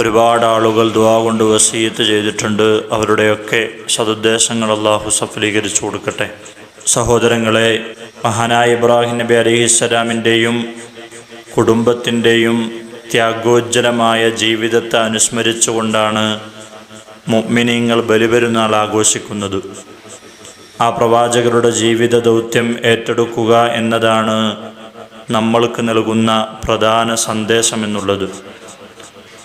ഒരുപാട് ആളുകൾ ദുവാ കൊണ്ട് വസീയത്ത് ചെയ്തിട്ടുണ്ട്. അവരുടെയൊക്കെ സതുദ്ദേശങ്ങൾ അള്ളാഹു സഫലീകരിച്ചു കൊടുക്കട്ടെ. സഹോദരങ്ങളെ മഹാനായ ഇബ്രാഹിം നബി അലിഹിസ്സലാമിന്റെയും കുടുംബത്തിന്റെയും ത്യാഗോജ്ജലമായ ജീവിതത്തെ അനുസ്മരിച്ചുകൊണ്ടാണ് മുഅ്മിനീങ്ങൾ ബലിപെരുന്നാൾ ആഘോഷിക്കുന്നത്. ആ പ്രവാചകരുടെ ജീവിത ദൗത്യം ഏറ്റെടുക്കുക എന്നതാണ് നമ്മൾക്ക് നൽകുന്ന പ്രധാന സന്ദേശം എന്നുള്ളത്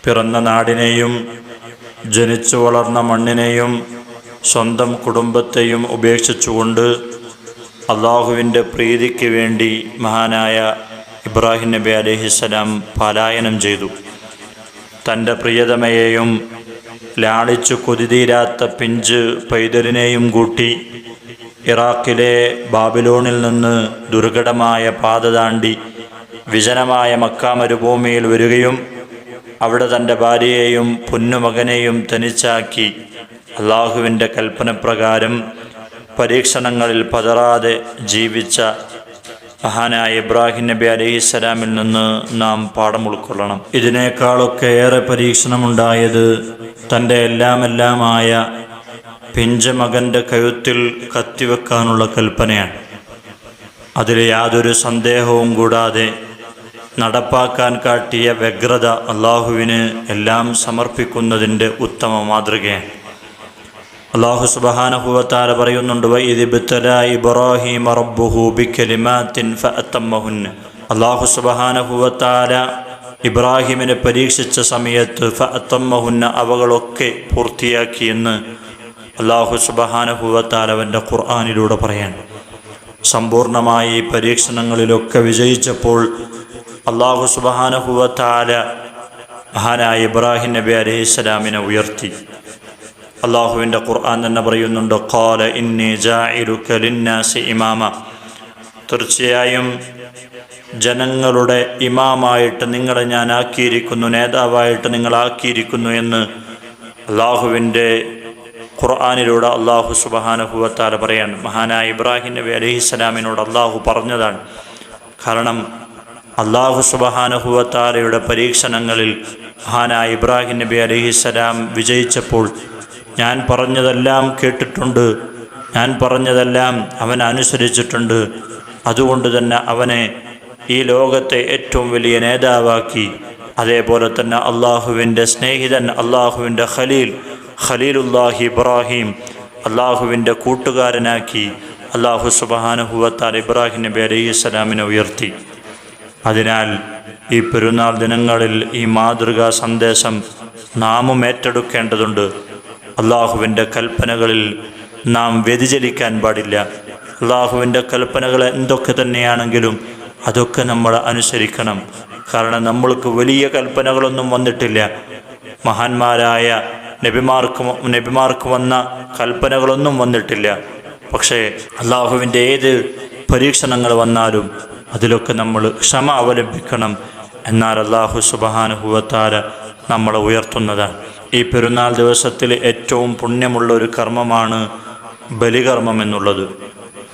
പിറന്ന നാടിനെയും ജനിച്ചു വളർന്ന മണ്ണിനെയും സ്വന്തം കുടുംബത്തെയും ഉപേക്ഷിച്ചുകൊണ്ട് അള്ളാഹുവിന്റെ പ്രീതിക്ക് വേണ്ടി മഹാനായ ഇബ്രാഹിം നബി അലഹിസ്സലാം പലായനം ചെയ്തു. തന്റെ പ്രിയതമയെയും ലാളിച്ചു കൊതിതീരാത്ത പിഞ്ച് പൈതലിനെയും കൂട്ടി ഇറാഖിലെ ബാബിലോണിൽ നിന്ന് ദുർഘടമായ പാത താണ്ടി വിജനമായ മക്കാമരുഭൂമിയിൽ വരികയും അവിടെ തന്റെ ഭാര്യയെയും പൊന്നുമകനെയും തനിച്ചാക്കി. അള്ളാഹുവിന്റെ കൽപ്പനപ്രകാരം പരീക്ഷണങ്ങളിൽ പതറാതെ ജീവിച്ച മഹാനായ ഇബ്രാഹിം നബി അലൈഹിസ്സലാമിൽ നിന്ന് നാം പാഠം ഉൾക്കൊള്ളണം. ഇതിനേക്കാളൊക്കെ ഏറെ പരീക്ഷണമുണ്ടായത് തന്റെ എല്ലാമെല്ലാമായ പിഞ്ചമകന്റെ കഴുത്തിൽ കത്തിവെക്കാനുള്ള കൽപ്പനയാണ്. അതിൽ യാതൊരു സന്ദേഹവും കൂടാതെ നടപ്പാക്കാൻ കാട്ടിയ വ്യഗ്രത അള്ളാഹുവിന് എല്ലാം സമർപ്പിക്കുന്നതിന്റെ ഉത്തമ മാതൃകയാണ്. അള്ളാഹു സുബാനഹുവത്താല പറയുന്നുണ്ട് ഇബ്രാഹിം അള്ളാഹു സുബാനഹുവത്താല ഇബ്രാഹിമിനെ പരീക്ഷിച്ച സമയത്ത് ഫഅത്തമ്മഹുന്ന അവകളൊക്കെ പൂർത്തിയാക്കിയെന്ന് അള്ളാഹു സുബാനഹുവത്താലവന്റെ ഖുർആാനിലൂടെ പറയാൻ സമ്പൂർണമായി പരീക്ഷണങ്ങളിലൊക്കെ വിജയിച്ചപ്പോൾ അള്ളാഹു സുബാനഹുവാല മഹാനായ ഇബ്രാഹിം നബി അലൈഹിസ്സലാമിനെ ഉയർത്തി. അള്ളാഹുവിന്റെ ഖുർആൻ തന്നെ പറയുന്നുണ്ട് ഖാല ഇന്നി ജാഇലുക ലിന്നാസി ഇമാമ. തീർച്ചയായും ജനങ്ങളുടെ ഇമാമായിട്ട് നിങ്ങളെ ഞാൻ ആക്കിയിരിക്കുന്നു നേതാവായിട്ട് നിങ്ങൾ ആക്കിയിരിക്കുന്നു എന്ന് അള്ളാഹുവിന്റെ ഖുർആാനിലൂടെ അള്ളാഹു സുബഹാനഹുവത്താല പറയാണ്. മഹാനായ ഇബ്രാഹിം നബി അലഹിസ്സലാമിനോട് അള്ളാഹു പറഞ്ഞതാണ്. കാരണം അള്ളാഹു സുബഹാനഹുവത്താലയുടെ പരീക്ഷണങ്ങളിൽ മഹാനായ ഇബ്രാഹിം നബി അലഹിസ്സലാം വിജയിച്ചപ്പോൾ ഞാൻ പറഞ്ഞതെല്ലാം കേട്ടിട്ടുണ്ട്. ഞാൻ പറഞ്ഞതെല്ലാം അവൻ അനുസരിച്ചിട്ടുണ്ട്. അതുകൊണ്ട് തന്നെ അവനെ ഈ ലോകത്തെ ഏറ്റവും വലിയ നേതാവാക്കി അതേപോലെ തന്നെ അള്ളാഹുവിന്റെ സ്നേഹിതൻ അള്ളാഹുവിന്റെ ഖലീൽ ഖലീലുല്ലാഹി ഇബ്രാഹിം അള്ളാഹുവിന്റെ കൂട്ടുകാരനാക്കി അള്ളാഹു സുബഹാനുഹുവത്താൽ ഇബ്രാഹിം നബി അലൈഹി സ്വലാമിനെ ഉയർത്തി. അതിനാൽ ഈ പെരുന്നാൾ ദിനങ്ങളിൽ ഈ മാതൃകാ സന്ദേശം നാമും ഏറ്റെടുക്കേണ്ടതുണ്ട്. അള്ളാഹുവിന്റെ കൽപ്പനകളിൽ നാം വ്യതിചലിക്കാൻ പാടില്ല. അള്ളാഹുവിന്റെ കൽപ്പനകൾ എന്തൊക്കെ തന്നെയാണെങ്കിലും അതൊക്കെ നമ്മൾ അനുസരിക്കണം. കാരണം നമ്മൾക്ക് വലിയ കൽപ്പനകളൊന്നും വന്നിട്ടില്ല. മഹാന്മാരായ നബിമാർക്ക് നബിമാർക്ക് വന്ന കൽപ്പനകളൊന്നും വന്നിട്ടില്ല. പക്ഷേ അള്ളാഹുവിന്റെ ഏത് പരീക്ഷണങ്ങൾ വന്നാലും അതിലൊക്കെ നമ്മൾ ക്ഷമ അവലംബിക്കണം എന്നാൽ അള്ളാഹു സുബഹാനുഭവത്താര നമ്മളെ ഉയർത്തുന്നതാണ്. ഈ പെരുന്നാൾ ദിവസത്തിൽ ഏറ്റവും പുണ്യമുള്ള ഒരു കർമ്മമാണ് ബലികർമ്മം എന്നുള്ളത്.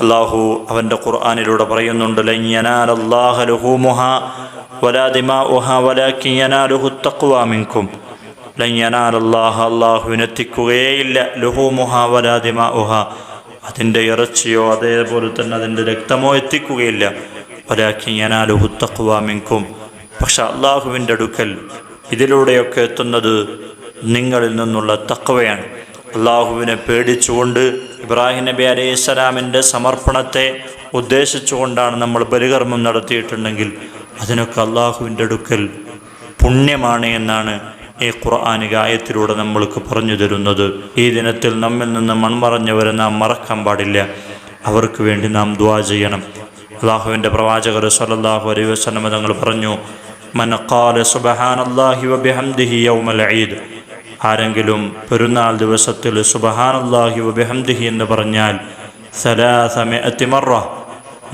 അള്ളാഹു അവന്റെ ഖുർആാനിലൂടെ പറയുന്നുണ്ട് ലയ്യനാലല്ലാഹലുഹൂമുഹ അതിന്റെ ഇറച്ചിയോ അതേപോലെ തന്നെ അതിന്റെ രക്തമോ എത്തിക്കുകയില്ല. വലാക്കിയനാലുഹു തക്വാമിൻകും പക്ഷെ അള്ളാഹുവിന്റെ അടുക്കൽ ഇതിലൂടെയൊക്കെ എത്തുന്നത് നിങ്ങളിൽ നിന്നുള്ള തക്കവയാണ് അള്ളാഹുവിനെ പേടിച്ചുകൊണ്ട് ഇബ്രാഹിം നബി അലൈഹി സ്വലാമിന്റെ സമർപ്പണത്തെ ഉദ്ദേശിച്ചുകൊണ്ടാണ് നമ്മൾ ബലികർമ്മം നടത്തിയിട്ടുണ്ടെങ്കിൽ അതിനൊക്കെ അള്ളാഹുവിന്റെ അടുക്കൽ പുണ്യമാണ് എന്നാണ് ഈ ഖുർആാനിക ആയത്തിലൂടെ നമ്മൾക്ക് പറഞ്ഞു തരുന്നത്. ഈ ദിനത്തിൽ നമ്മിൽ നിന്ന് മൺമറഞ്ഞവരെ നാം മറക്കാൻ പാടില്ല. അവർക്ക് വേണ്ടി നാം ദ്വാ ചെയ്യണം. അള്ളാഹുവിന്റെ പ്രവാചകർ സലല്ലാഹു അലൈ വസ്ലമ തങ്ങൾ പറഞ്ഞു ഖാല സുബ്ഹാനല്ലാഹി വബിഹംദിഹി യൗമൽ ഈദ്. ആരെങ്കിലും പെരുന്നാൾ ദിവസത്തിൽ സുബ്ഹാനല്ലാഹി വബിഹംദിഹി എന്ന് പറഞ്ഞാൽ സലാസമിഅത്തി മറ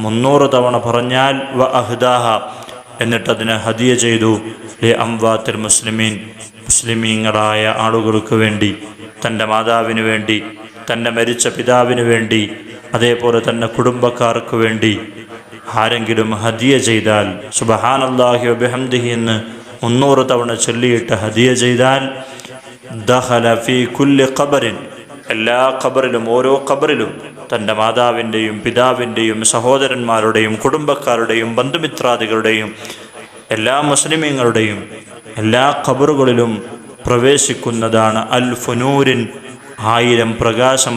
മുന്നൂറ് തവണ പറഞ്ഞാൽ വ അഹ്ദാഹ എന്നിട്ടതിനെ ഹദിയ ചെയ്തു. ലി അംവാത്തിൽ മുസ്ലിമീൻ മുസ്ലിമീങ്ങളായ ആളുകൾക്ക് വേണ്ടി തന്റെ മാതാവിന് വേണ്ടി തന്റെ മരിച്ച പിതാവിന് വേണ്ടി അതേപോലെ തന്നെ കുടുംബക്കാർക്ക് വേണ്ടി ആരെങ്കിലും ഹദിയ ചെയ്താൽ സുബഹാനല്ലാഹി വബിഹംദിഹി എന്ന് മുന്നൂറ് തവണ ചൊല്ലിയിട്ട് ഹദിയ ചെയ്താൽ ദഹല ഫി കുല്ലി ഖബറിൻ എല്ലാ ഖബറിലും ഓരോ ഖബറിലും തന്റെ മാതാവിന്റെയും പിതാവിന്റെയും സഹോദരന്മാരുടെയും കുടുംബക്കാരുടെയും ബന്ധുമിത്രാദികളുടെയും എല്ലാ മുസ്ലിമീങ്ങളുടെയും എല്ലാ ഖബറുകളിലും പ്രവേശിക്കുന്നതാണ് അൽ ഫുനൂരിൻ ആയിരം പ്രകാശം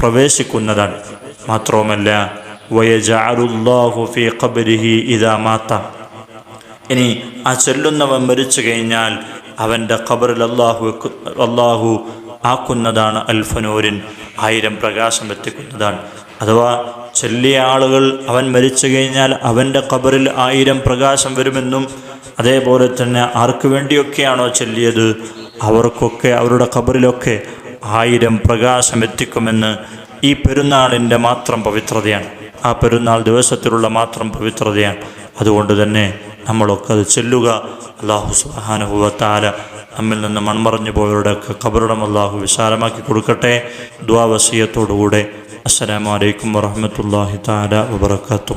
പ്രവേശിക്കുന്നതാണ്. മാത്രവുമല്ല വയജഅലുല്ലാഹു ഫീ ഖബരിഹി ഇദാ മാത്ത ഇനി ആ ചൊല്ലുന്നവൻ മരിച്ചു കഴിഞ്ഞാൽ അവന്റെ ഖബറിൽ അള്ളാഹു അള്ളാഹു ആക്കുന്നതാണ് അൽഫനൂരിൻ ആയിരം പ്രകാശം എത്തിക്കുന്നതാണ്. അഥവാ ചൊല്ലിയ ആളുകൾ അവൻ മരിച്ചു കഴിഞ്ഞാൽ അവന്റെ ഖബറിൽ ആയിരം പ്രകാശം വരുമെന്നും അതേപോലെ തന്നെ ആർക്ക് വേണ്ടിയൊക്കെയാണോ ചൊല്ലിയത്? അവർക്കൊക്കെ അവരുടെ ഖബറിലൊക്കെ ആയിരം പ്രകാശം എത്തിക്കുമെന്ന് ഈ പെരുന്നാളിന്റെ മാത്രം പവിത്രതയാണ്. ആ പെരുന്നാൾ ദിവസത്തിലുള്ള മാത്രം പവിത്രതയാണ്. അതുകൊണ്ട് തന്നെ നമ്മളൊക്കെ അത് ചെല്ലുക. അള്ളാഹു സുബാനുഭവത്താല നമ്മിൽ നിന്ന് മൺമറഞ്ഞു പോയവരുടെയൊക്കെ കബറിടം അള്ളാഹു വിശാലമാക്കി കൊടുക്കട്ടെ. ദ്വാവസീയത്തോടുകൂടെ അസ്സലാമലൈക്കും വറഹമത്തല്ലാഹി താല വബർക്കാത്തു